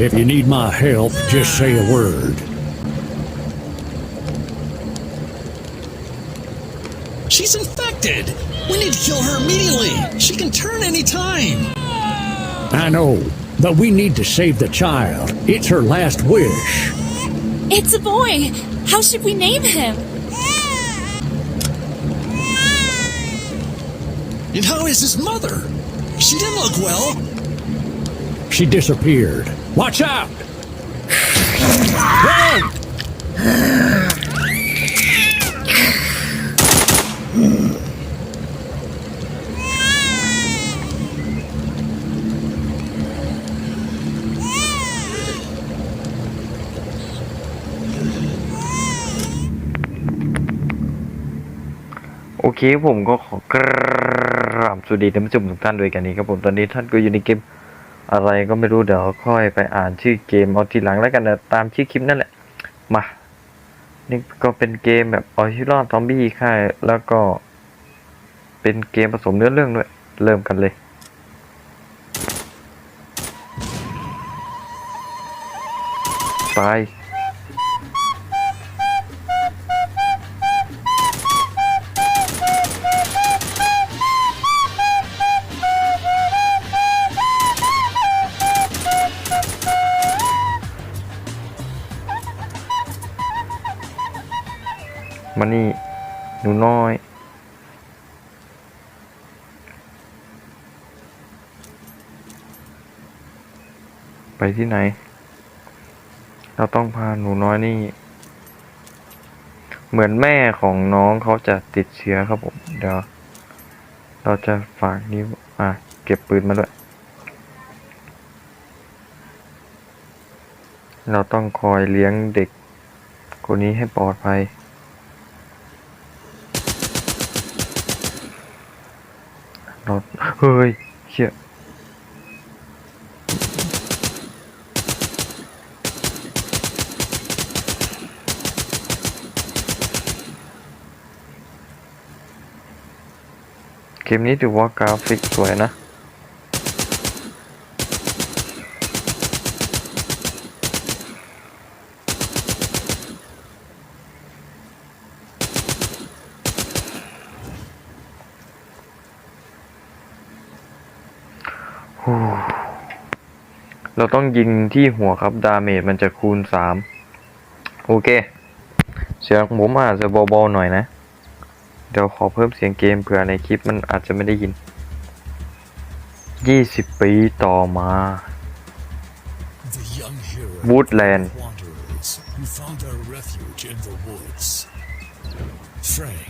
If you need my help, just say a word. She's infected! We need to kill her immediately! She can turn any time! I know, but we need to save the child. It's her last wish. It's a boy. How should we name him? And how is his mother? She didn't look well. She disappeared. Watch out! Run! โอเคผมก็ขอกราบสวัสดีท่านผู้ชมทุกท่านด้วยกันนี้ครับผมตอนนี้ท่านก็อยู่ในเกม อะไรก็ไม่รู้เดี๋ยวค่อยไปอ่านชื่อเกมเอาทีหลังแล้วกันนะตามชื่อคลิปนั่นแหละ มา นี่ก็เป็นเกมแบบเอาชีวิตรอดซอมบี้ค่ายแล้วก็ เป็นเกมผสมเนื้อเรื่องด้วย เริ่มกันเลยไป มานี่หนูน้อย ไปที่ไหน เราต้องพาหนูน้อยนี่ เหมือนแม่ของน้องเขาจะติดเชื้อครับผมเดี๋ยวเราจะฝากนิ้วอะ เก็บปืนมาด้วย เราต้องคอยเลี้ยงเด็กคนนี้ให้ปลอดภัย เราเฮ้ยเชี่ยเกมนี้ถือว่ากราฟิกสวยนะ เราต้องยิงที่หัวครับ ดาเมจมันจะคูณสามโอเค เสียงของผมอาจจะเบาๆหน่อยนะ เดี๋ยวขอเพิ่มเสียงเกมเผื่อในคลิปมันอาจจะไม่ได้ยิน 20 ปีต่อมา The young hero Woodland. wanderers who found their refuge in the woods. Frank.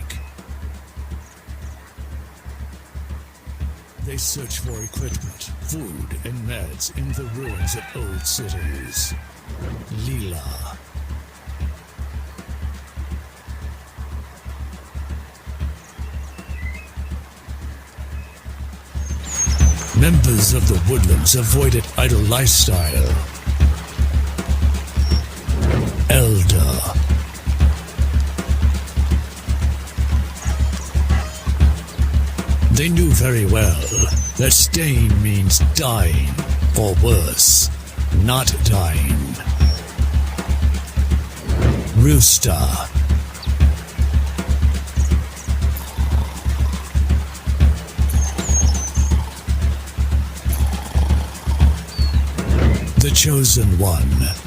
They search for equipment, food, and meds in the ruins of old cities. Leela. Members of the woodlands avoided idle lifestyle. Very well that staying means dying, or worse, not dying. Rooster. The chosen one.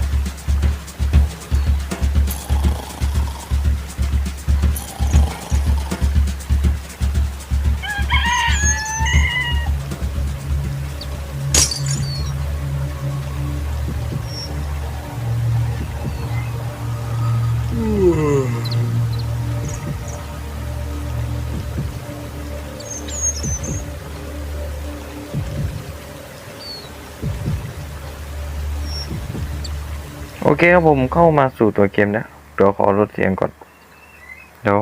เคครับผมเข้ามาสู่ตัวเกมแล้วเดี๋ยวขอลดเสียงก่อนเดี๋ยว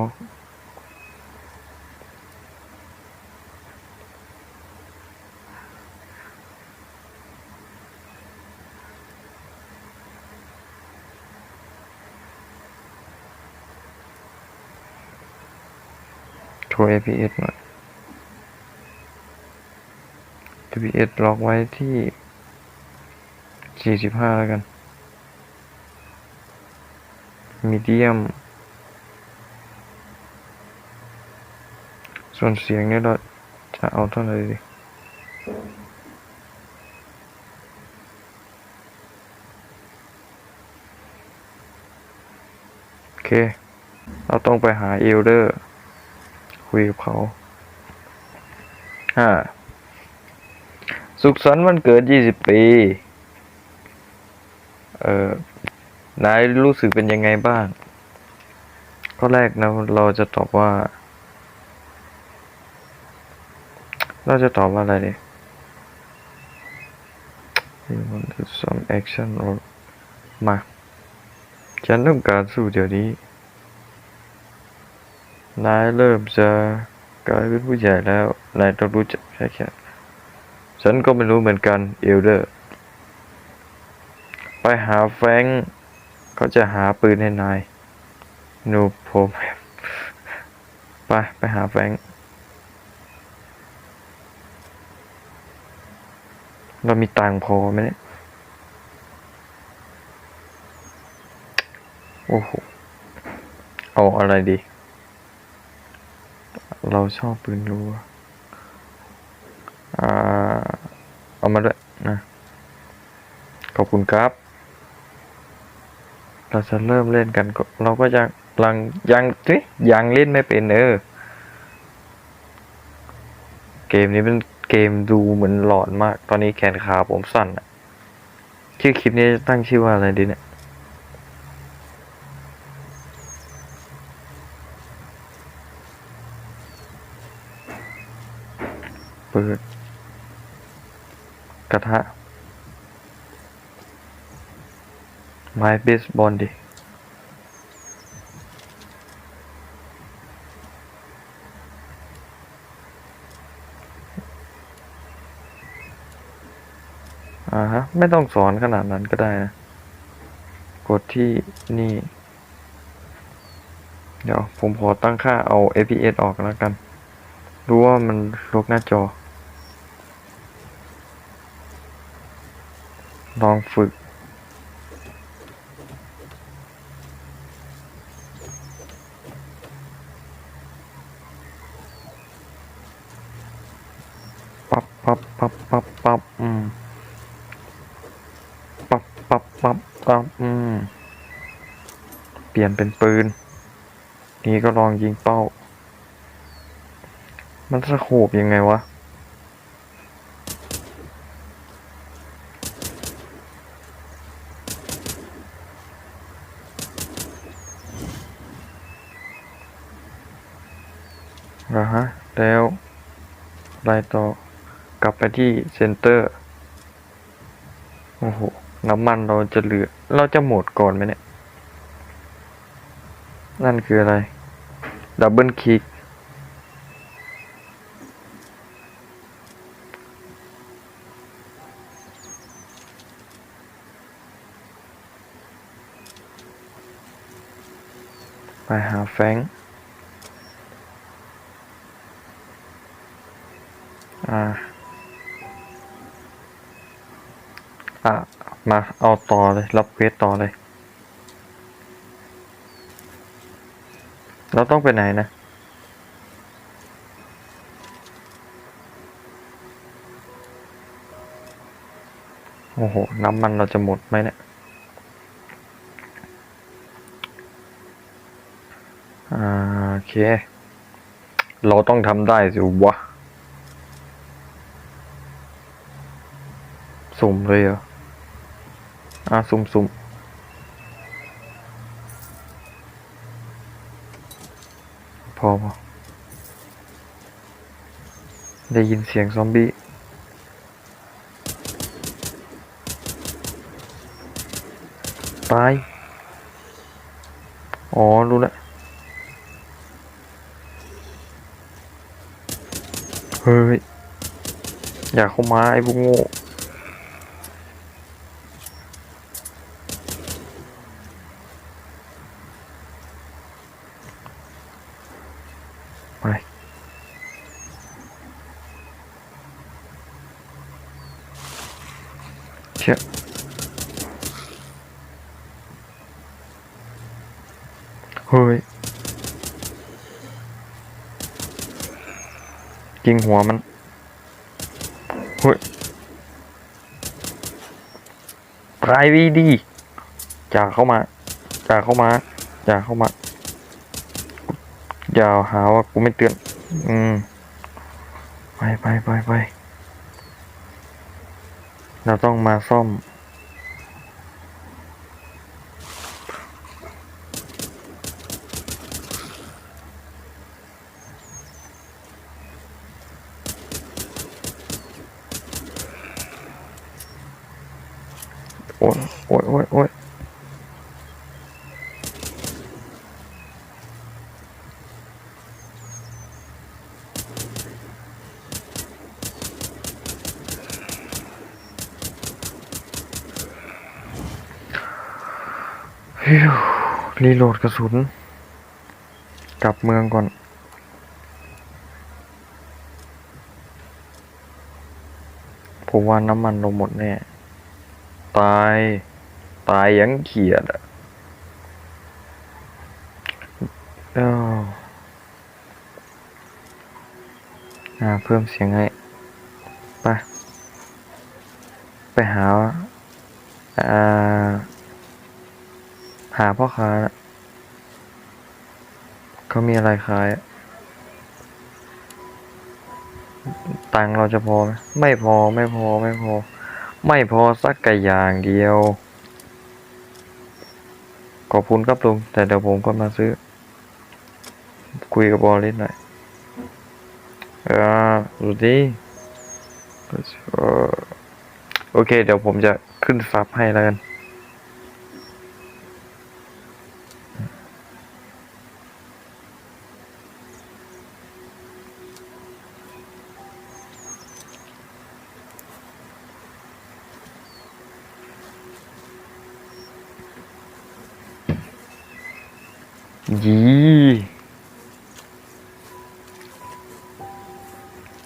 โชว์ APS หน่อย APS ล็อกไว้ที่สี่สิบห้าแล้วกัน มีเดียม ส่วนเสียงเนี่ยเราจะเอาเท่าไหร่ดีโอเค เราต้องไปหาเอลเดอร์ คุยกับเขาอ่าสุขสันต์วันเกิด20ปี เอ่อ นายรู้สึกเป็นยังไงบ้าง ข้อแรกนะเราจะตอบว่า เราจะตอบว่าอะไรดี You want to some action or มา ฉันต้องการสู้เดี๋ยวนี้ นายเริ่มจะกลายเป็นผู้ใหญ่แล้ว นายต้องรู้จักใช่แค่ฉันก็ไม่รู้เหมือนกัน เอลเดอร์ ไปหาแฟง เขาจะหาปืนให้นาย no problem ไปไปหาแฟงเรามีตังพอไหมเนี่ย โอ้โห เอาอะไรดี เราชอบปืนรัวอ่า เอามาด้วยนะ ขอบคุณครับ เราจะเริ่มเล่นกันเราก็ยังยังยังเอ๊ะยังเล่นไม่เป็นเออเกมนี้เป็นเกมดูเหมือนหลอนมาก ตอนนี้แขนขาผมสั่นอะชื่อคลิปนี้จะตั้งชื่อว่าอะไรดีเนี่ยเปิดกระทะ ไม้เบสบอลดิอ่าฮะ ไม่ต้องสอนขนาดนั้นก็ได้นะ กดที่นี่ เดี๋ยวผมขอตั้งค่าเอา FPS ออกแล้วกัน รู้ว่ามันลกหน้าจอ ลองฝึก ปับปับปับปับปับอืม ปับปับปับปับอืม เปลี่ยนเป็นปืน นี่ก็ลองยิงเป้า มันสโคบยังไงวะอ่าฮะ แล้วไล่ต่อกลับไปที่เซ็นเตอร์ โอ้โห น้ำมันเราจะเหลือ เราจะหมดก่อนไหมเนี่ย นั่นคืออะไร ดับเบิลคลิก ไปหาแฟงอ่าอะมาเอาต่อเลย รับเควสต่อเลย เราต้องไปไหนนะ โอ้โห น้ำมันเราจะหมดไหมเนี่ยอ่าโอเค เราต้องทำได้สิวะ สุ่มเลยเหรอ อ่าสุ่มสุ่มพอพอ ได้ยินเสียงซอมบี้ตาย อ๋อ รู้แล้วเฮ้ย อยากเข้ามาไอ้พวกโง่ เเฮ้ยกิงหัวมันเฮ้ยตายดีดีจ่าเข้ามาจ่าเข้ามาจ่าเข้ามา อย่าหาว่ากูไม่เตือน อืม ไปไปไปไป เราต้องมาซ่อม โอ้ยโอ้ยโอ้ยโอ้ยฮิว รีโหลดกระสุน กลับเมืองก่อน ผมว่าน้ำมันเราหมดแน่ ตาย ตายยังเขียดอะเอ้าอ่า เพิ่มเสียงให้ ไป ไปหา อ่าาพ่อค้าน่ะเขามีอะไรขายอะตังค์เราจะพอไหมไม่พอไม่พอไม่พอ ไม่พอสักกอย่างเดียว ขอบคุณครับลุง แต่เดี๋ยวผมก็มาซื้อ คุยกับบอลิสหน่อยเออดูดิโอเค เดี๋ยวผมจะขึ้นซับให้แล้วกัน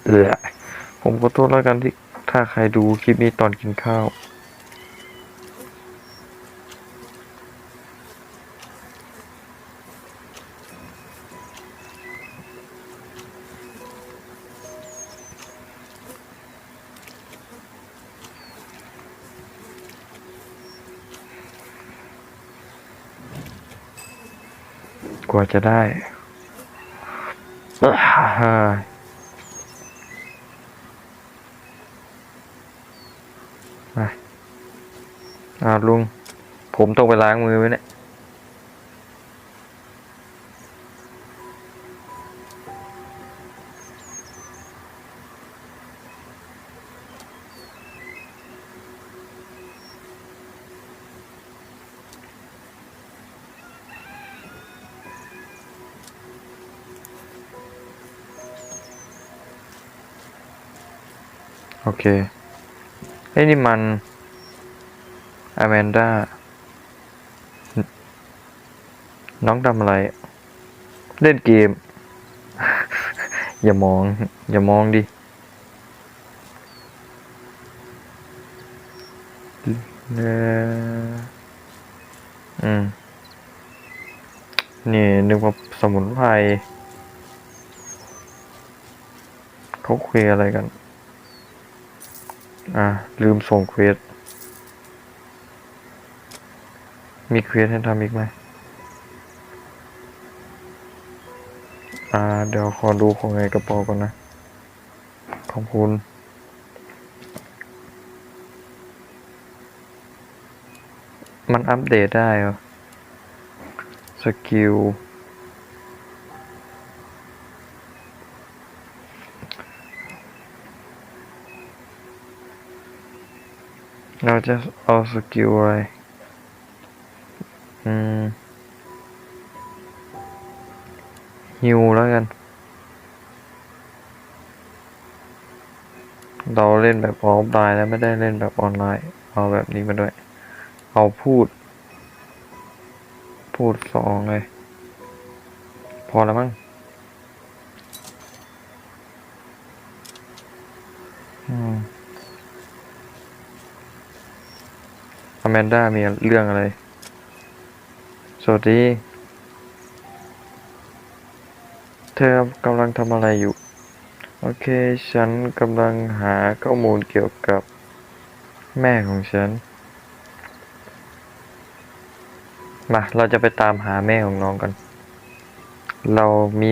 เออผมขอโทษแล้วกันที่ถ้าใครดูคลิปนี้ตอนกินข้าว กว่าจะได้อ่าไปอ่า ลุง ผมต้องไปล้างมือไว้เนี่ยโอเคเฮ้นี่มัน อแมนดาน้องทำอะไร เล่นเกม อย่ามอง อย่ามองดิ เอออืม นี่นึกว่าสมุนไพรเขาคุยอะไรกัน อ่าลืมส่งเควส มีเควสให้ทำอีกไหมอ่า เดี๋ยวขอดูของไงกระเป๋าก่อนนะ ขอบคุณมันอัปเดตได้เหรอ สกิล เราจะเอาสกิลอะไร ฮิวแล้วกัน เราเล่นแบบออฟไลน์แล้วไม่ได้เล่นแบบออนไลน์ เอาแบบนี้มาด้วย เอาพูด พูดสองเลย พอแล้วมั้งอืมอแมนด้ามีเรื่องอะไร สวัสดี เธอกำลังทำอะไรอยู่ โอเค ฉันกำลังหาข้อมูลเกี่ยวกับแม่ของฉัน มา เราจะไปตามหาแม่ของน้องกัน เรามี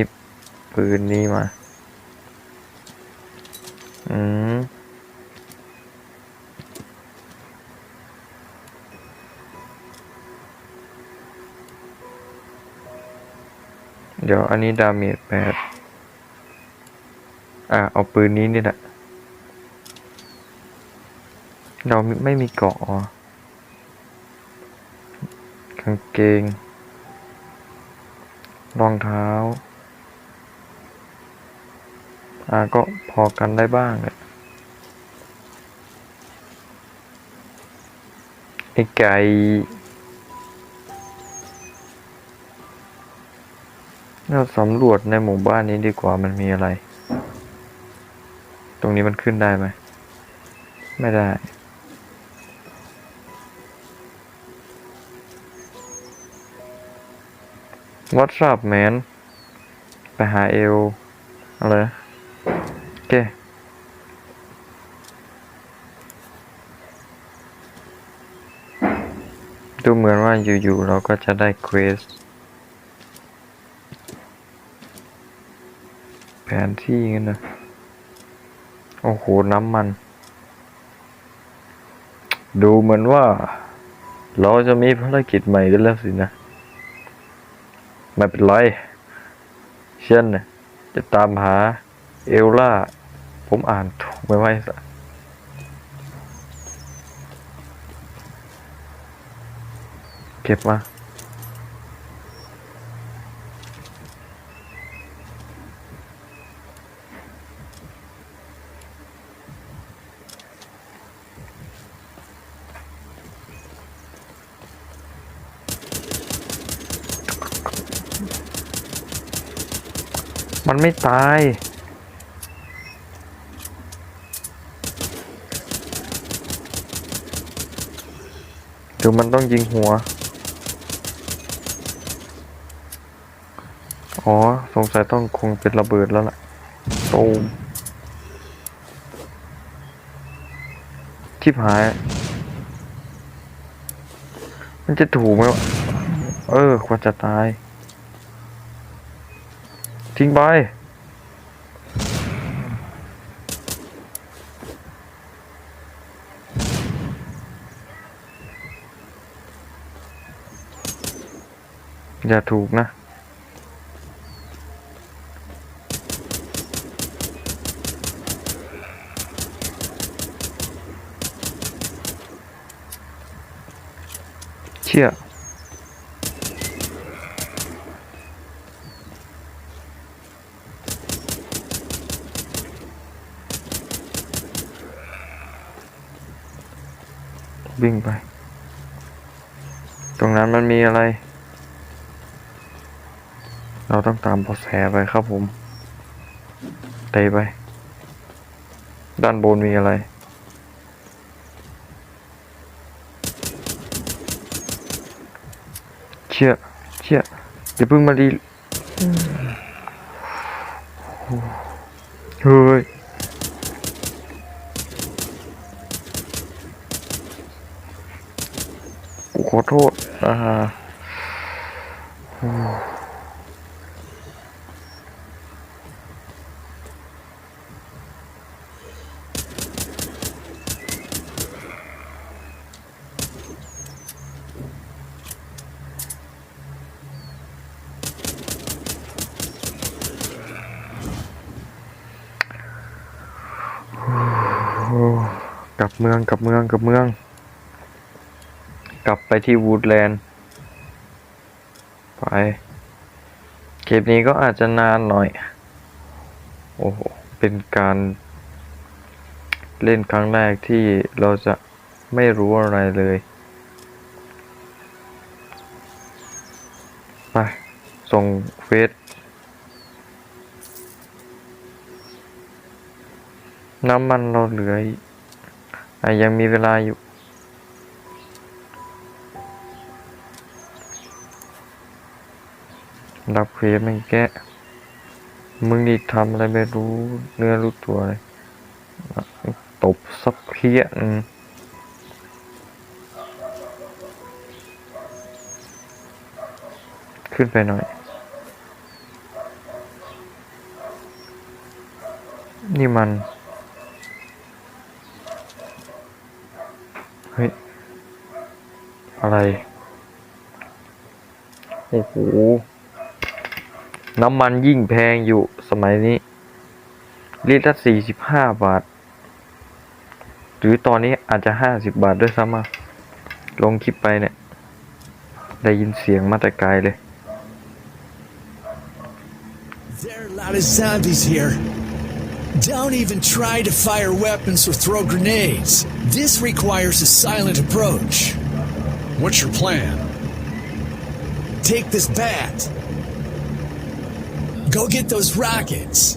ปืนนี้มา อืม เดี๋ยวอันนี้ดาเมจแปดอะเอาปืนนี้นี่แหละ เราไม่มีเกาะกางเกง รองเท้า อะก็พอกันได้บ้างแหละไอ้ไก่ เราสำรวจในหมู่บ้านนี้ดีกว่ามันมีอะไร ตรงนี้มันขึ้นได้ไหม ไม่ได้ What's up man ไปหาเอล อะไร โอเคดูเหมือนว่าอยู่ๆเราก็จะได้เควส แผ นที่งั้นนะ โอ้โห น้ำมัน ดูเหมือนว่า เราจะมีภารกิจใหม่กันแล้วสินะ ไม่เป็นไรฉันน่ะจะตามหาเอลล่า ผมอ่านถูกไหมว่าไอ้สัเก็บมา มันไม่ตาย เดี๋ยวมันต้องยิงหัว อ๋อ สงสัยต้องคงเป็นระเบิดแล้วล่ะตูมทิพหาย มันจะถูกไหมวะ เออ ควรจะตาย ทิ้งไป อย่าถูกนะเชี่ย วิ่งไป ตรงนั้นมันมีอะไร เราต้องตามเบาะแสไปครับผมเตะไป ด้านบนมีอะไร เชี่ยเชี่ยอย่าเพิ่งมาดีเฮ้ย กูข อโทษอ่าโอ้กลับเมืองกลับเมืองกลับเมือง ลับไปที่วูดแลนด์ไป คลิปนี้ก็อาจจะนานหน่อย โอ้โห เป็นการเล่นครั้งแรกที่เราจะไม่รู้อะไรเลย ไป ส่งเฟซน้ำมันเราเหลืออีกอะยังมีเวลาอยู่ รับเควสไม่แกะ มึงนี่ทำอะไรไม่รู้เนื้อรู้ตัวเลย ตบสักเพี้ยนขึ้นไปหน่อย นี่มัน เฮ้ย อะไร โอ้โห น้ำมันยิ่งแพงอยู่สมัยนี้ ลิตรละสี่สิบห้าบาท หรือตอนนี้อาจจะห้าสิบบาทด้วยซ้ำอะลงคลิปไปเนี่ย ได้ยินเสียงมาแต่ไกลเลย There are a lot of zombies here. Don't even try to fire weapons or throw grenades. This requires a silent approach. What's your plan? Take this bat. Go get those rockets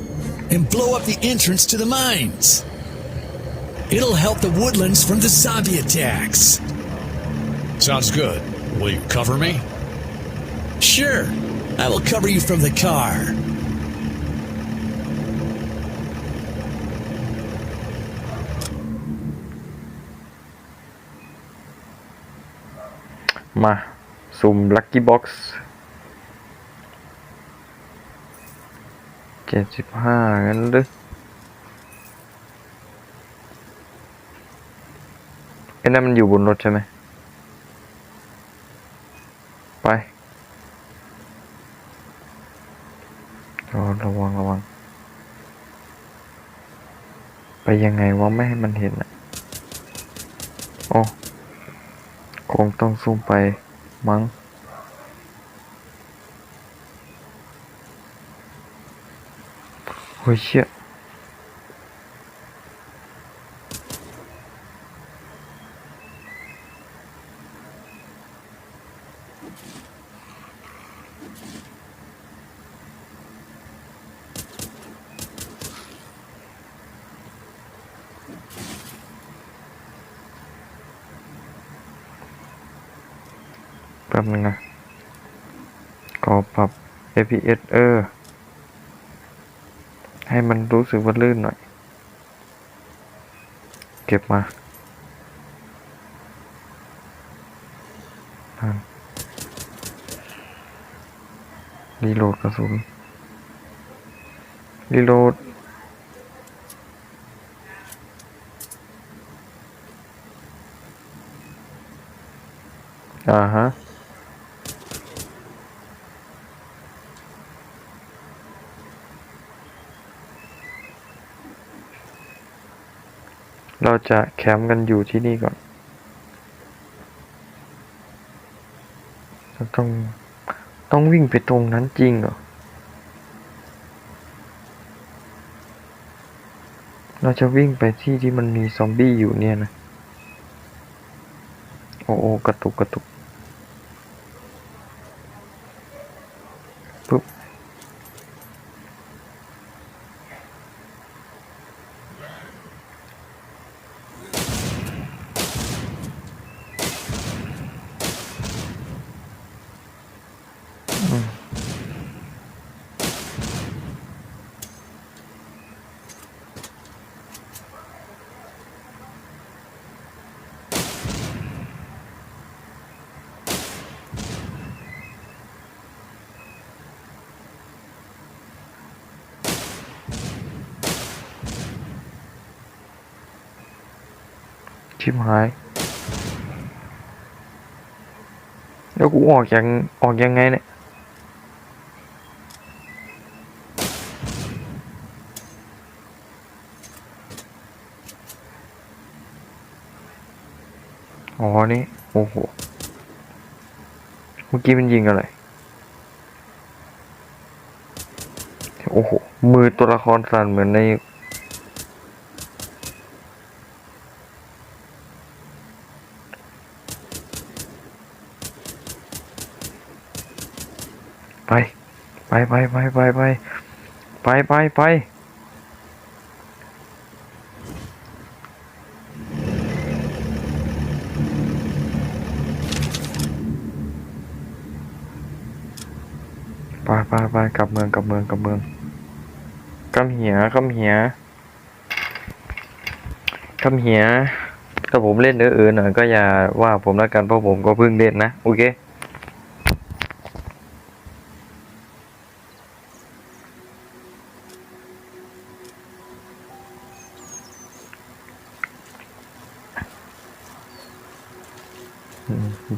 and blow up the entrance to the mines. It'll help the woodlands from the zombie attacks. Sounds good. Will you cover me? Sure. I will cover you from the car. มาสุ่มลั c กี้บ็อกซ์ เจ็ดสิบห้างั้นหรือไอ้นั่นมันอยู่บนรถใช่ไหม ไประวังระวังระวังไปยังไงวะไม่ให้มันเห็นอะโอ้คงต้องซูมไปมั้ง อ้ยเชี่ยแป๊บนึงนะก็ปรับ APS เออ ให้มันรู้สึกว่าลื่นหน่อย เก็บมานั่นรีโหลดกระสุนรีโหลดอ่าฮะ เราจะแคมป์กันอยู่ที่นี่ก่อนเราต้องต้องวิ่งไปตรงนั้นจริงเหรอ เราจะวิ่งไปที่ที่มันมีซอมบี้อยู่เนี่ยนะ โอ้โอกระตุกกระตุก ชิบหาย แล้วกูออกยังออกยังไงเนี่ย อ๋อ นี่ โอ้โห เมื่อกี้มันยิงอะไร โอ้โห มือตัวละครสั่นเหมือนใน ไป ไปไปไปไปไปไปไปไปไปไปกลับเมืองกลับเมืองกลับเมืองคำเหียคำเหียคำเหียถ้าผมเล่นเออเออหน่อยก็อย่าว่าผมแล้วกันเพราะผมก็เพิ่งเล่นนะ โอเค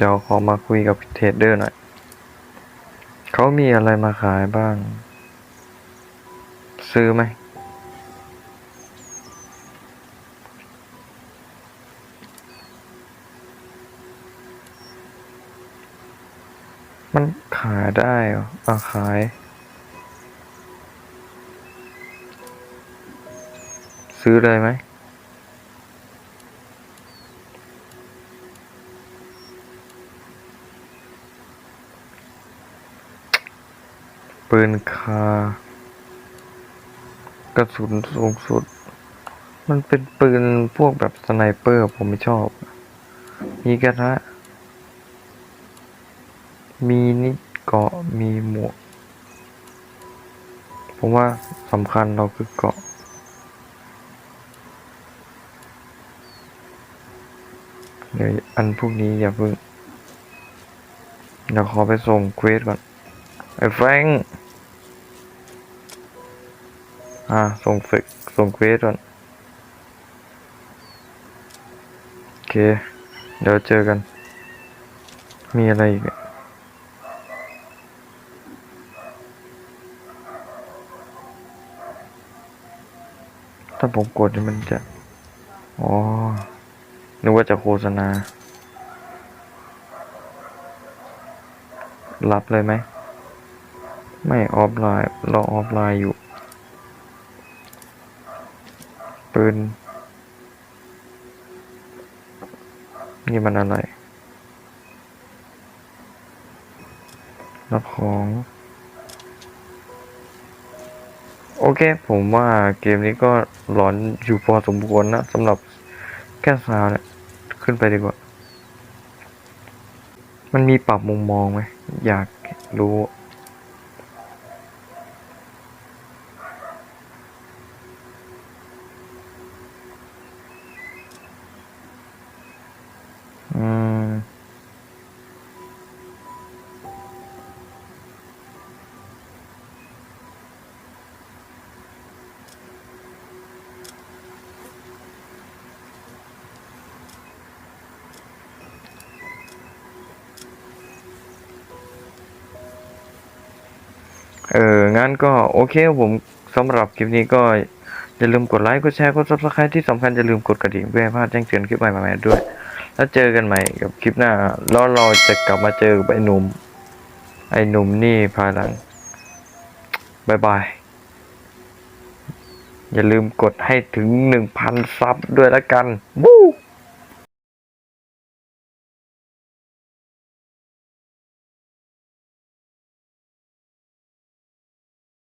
เดี๋ยวขอมาคุยกับเทรดเดอร์หน่อย เขามีอะไรมาขายบ้าง ซื้อไหม มันขายได้เหรออะขาย ซื้อเลยไหม ปืนคา กระสุนสูงสุด มันเป็นปืนพวกแบบสไนเปอร์ผมไม่ชอบ มีกระทะ มีนิดเกาะ มีหมวก ผมว่าสำคัญเราคือเกาะเดี๋ยวอันพวกนี้อย่าเพิ่งเดี๋ยวขอไปส่งเควสก่อนไอ้แฟง อ่า ส่งเฟกส่งเควสก่อน โอเค เดี๋ยวเจอกัน มีอะไรอีกถ้าผมกดนี่มันจะ อ๋อ นึกว่าจะโฆษณา รับเลยไหม ไม่ออฟไลน์ เราออฟไลน์อยู่ ปืน นี่มันอะไรรับของ โอเค ผมว่าเกมนี้ก็หลอนอยู่พอสมควรนะสำหรับแค่ซาวเนี่ย ขึ้นไปดีกว่า มันมีปรับมุมมองไหม อยากรู้ เอองั้นก็โอเคผมสำหรับคลิปนี้ก็อย่าลืมกดไลค์ กดแชร์ กด subscribe ที่สำคัญอย่าลืมกดกระดิ่งเพื่อให้พลาดแจ้งเตือนคลิปใหม่ๆด้วย แล้วเจอกันใหม่กับคลิปหน้า แล้วเราจะกลับมาเจอกับไอ้หนุ่ม ไอ้หนุ่มนี่ภายหลังบายบาย อย่าลืมกดให้ถึงหนึ่งพันซับด้วยละกันวู้